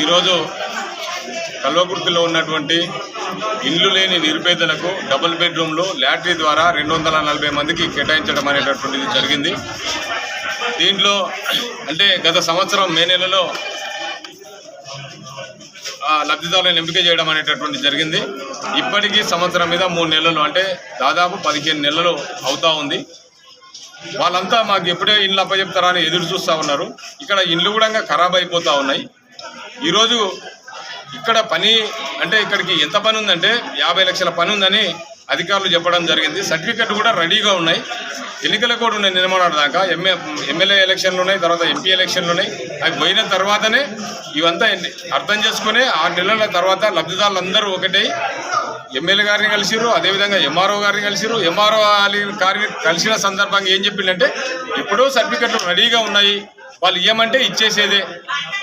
ఈరోజు కల్వకుర్తిలో ఉన్నటువంటి ఇండ్లు లేని నిరుపేదలకు డబుల్ బెడ్రూమ్లు లాటరీ ద్వారా రెండు వందల నలభై మందికి కేటాయించడం అనేటటువంటిది జరిగింది. దీంట్లో అంటే గత సంవత్సరం మే నెలలో ఆ, లబ్ధిదారులను ఎంపిక చేయడం అనేటటువంటి జరిగింది. ఇప్పటికీ సంవత్సరం మీద మూడు నెలలు అంటే దాదాపు పదిహేను నెలలు అవుతా ఉంది. వాళ్ళంతా మాకు ఎప్పుడే ఇండ్లు అప్పచెప్తారా అని ఎదురు చూస్తూ ఉన్నారు. ఇక్కడ ఇండ్లు కూడా ఖరాబ్ అయిపోతూ ఉన్నాయి. ఈరోజు ఇక్కడ పని అంటే ఇక్కడికి ఎంత పని ఉందంటే యాభై లక్షల పని ఉందని అధికారులు చెప్పడం జరిగింది. సర్టిఫికెట్ కూడా రెడీగా ఉన్నాయి. ఎన్నికల కూడా ఉన్నాయి నిర్మాణం దాకా ఎంఏ ఎమ్మెల్యే ఎలక్షన్లు ఉన్నాయి తర్వాత ఎంపీ ఎలక్షన్లు ఉన్నాయి. అవి పోయిన తర్వాతనే ఇవంతా అర్థం చేసుకుని ఆరు నెలల తర్వాత లబ్ధిదారులందరూ ఒకటై ఎమ్మెల్యే గారిని కలిసిరు అదేవిధంగా ఎంఆర్ఓ గారిని కలిసిరు ఎంఆర్ఓ గారిని కలిసిన సందర్భంగా ఏం చెప్పిండంటే ఎప్పుడో సర్టిఫికెట్లు రెడీగా ఉన్నాయి వాళ్ళు ఇవ్వమంటే ఇచ్చేసేదే.